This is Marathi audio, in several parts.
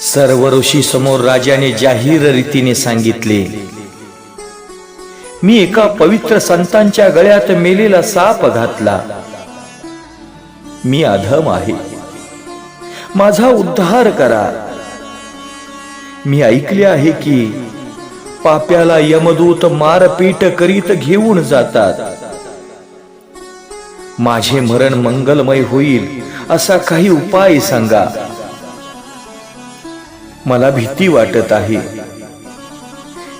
सर्व ऋषी समोर राजाने जाहीर रीतीने सांगितले मी एका पवित्र संतांच्या गळ्यात मेलेला साप घातला. मी अधम आहे. माझा उद्धार करा. मी ऐकले आहे की पाप्याला यमदूत मारपीट करीत घेऊन जातात. माझे मरण मंगलमय होईल असा काही उपाय सांगा. मला भीती वाटत आहे.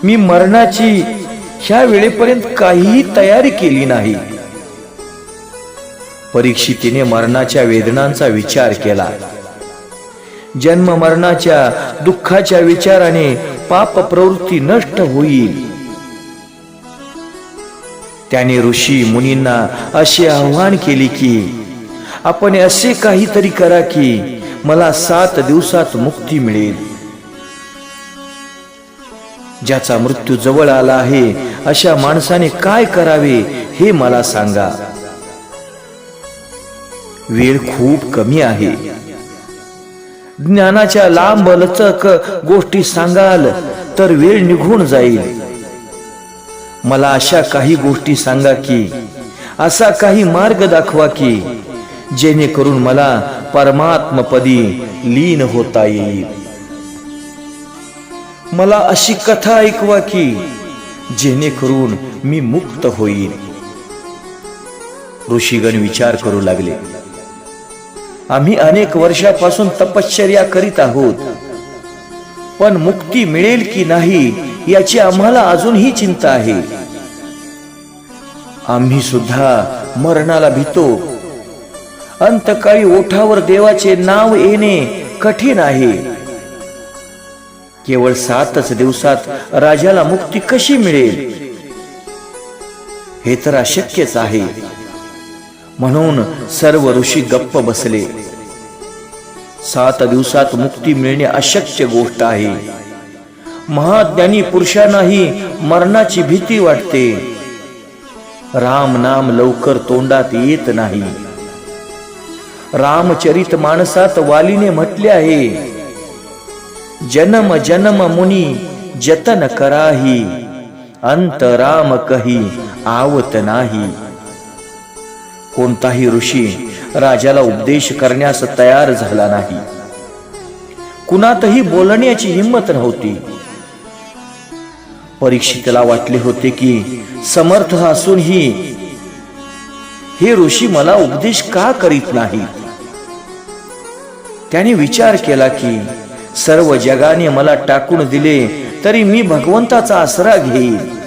मी मरणाची ह्या वेळेपर्यंत काहीही तयारी केली नाही. परीक्षितीने मरणाच्या वेदनांचा विचार केला. जन्म मरणाच्या दुःखाच्या विचाराने पाप प्रवृत्ती नष्ट होईल. त्याने ऋषी मुनींना असे आव्हान केले की आपण असे काहीतरी करा की मला सात दिवसात मुक्ती मिळेल. ज्याचा मृत्यू जवळ आला आहे अशा माणसाने काय करावे हे मला सांगा. वेळ खूप कमी आहे. ज्ञानाच्या लांब लचक गोष्टी सांगाल तर वेळ निघून जाईल. मला अशा काही गोष्टी सांगा की असा काही मार्ग दाखवा की जेणेकरून मला परमात्मपदी लीन होता येईल. मला अशी कथा ऐकवा की जेणेकरून मी मुक्त होईल ऋषीगण विचार करू लागले. आम्ही अनेक वर्षापासून तपश्चर्या करीत आहोत. पण मुक्ती मिळेल की नाही याची आम्हाला अजूनही चिंता आहे. आम्ही सुद्धा मरणाला भीतो. अंतकाळी ओठावर देवाचे नाव येणे कठीण आहे. केवळ सातच दिवसात राजाला मुक्ती कशी मिळेल? हे तर अशक्यच आहे. म्हणून सर्व ऋषी गप्प बसले. सात दिवसात मुक्ती मिळणे अशक्य गोष्ट आहे. महाज्ञानी पुरुषांनाही मरणाची भीती वाटते. राम नाम लवकर तोंडात येत नाही. रामचरित माणसात वालीने म्हटले आहे जन्म जन्म मुनी जतन कराही अंतराम कही आवत नाही. कोणताही ऋषी राजाला उपदेश करण्यास तयार झाला नाही. कुणातही बोलण्याची हिंमत नव्हती. परीक्षितला वाटले होते की समर्थ असूनही हे ऋषी मला उपदेश का करीत नाही? त्याने विचार केला की सर्व जगाने मला टाकून दिले तरी मी भगवंताचा आसरा घेईल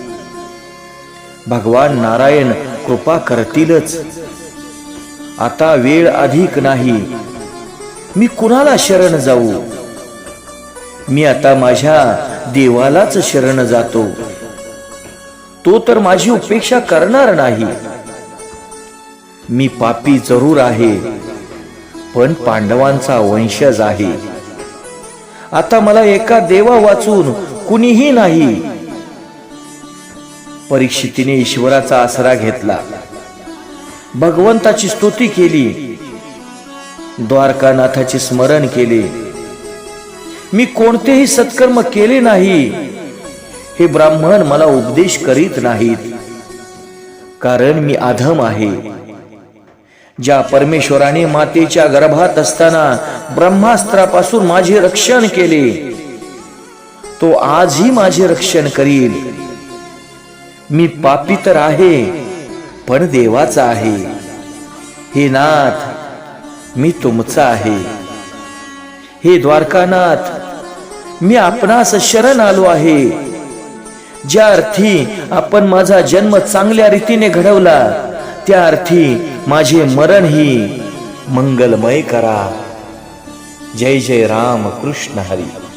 भगवान नारायण कृपा करतीलच. आता वेळ अधिक नाही. मी कुणाला शरण जाऊ? मी आता माझ्या देवालाच शरण जातो. तो तर माझी उपेक्षा करणार नाही. मी पापी जरूर आहे पण पांडवांचा वंशज आहे. आता मला एका देवा वाचून कुणीही नाही. परीक्षितीने ईश्वराचा आसरा घेतला. भगवंताची स्तुती केली. द्वारकानाथाचे स्मरण केले. मी कोणतेही सत्कर्म केले नाही. हे ब्राह्मण मला उपदेश करीत नाहीत. कारण मी अधम आहे. ज्या परमेश्वराने मातेच्या गर्भात असताना ब्रह्मास्त्रापासून माझे रक्षण केले तो आजही माझे रक्षण करील. मी पापी तर आहे पण देवाचा आहे. हे नाथ मी तुमचा आहे. हे द्वारकानाथ मी आपणास शरण आलो आहे. ज्या अर्थी आपण माझा जन्म चांगल्या रीतीने घडवला त्या अर्थी माझे मरण ही मंगलमय करा. जय जय राम कृष्ण हरी.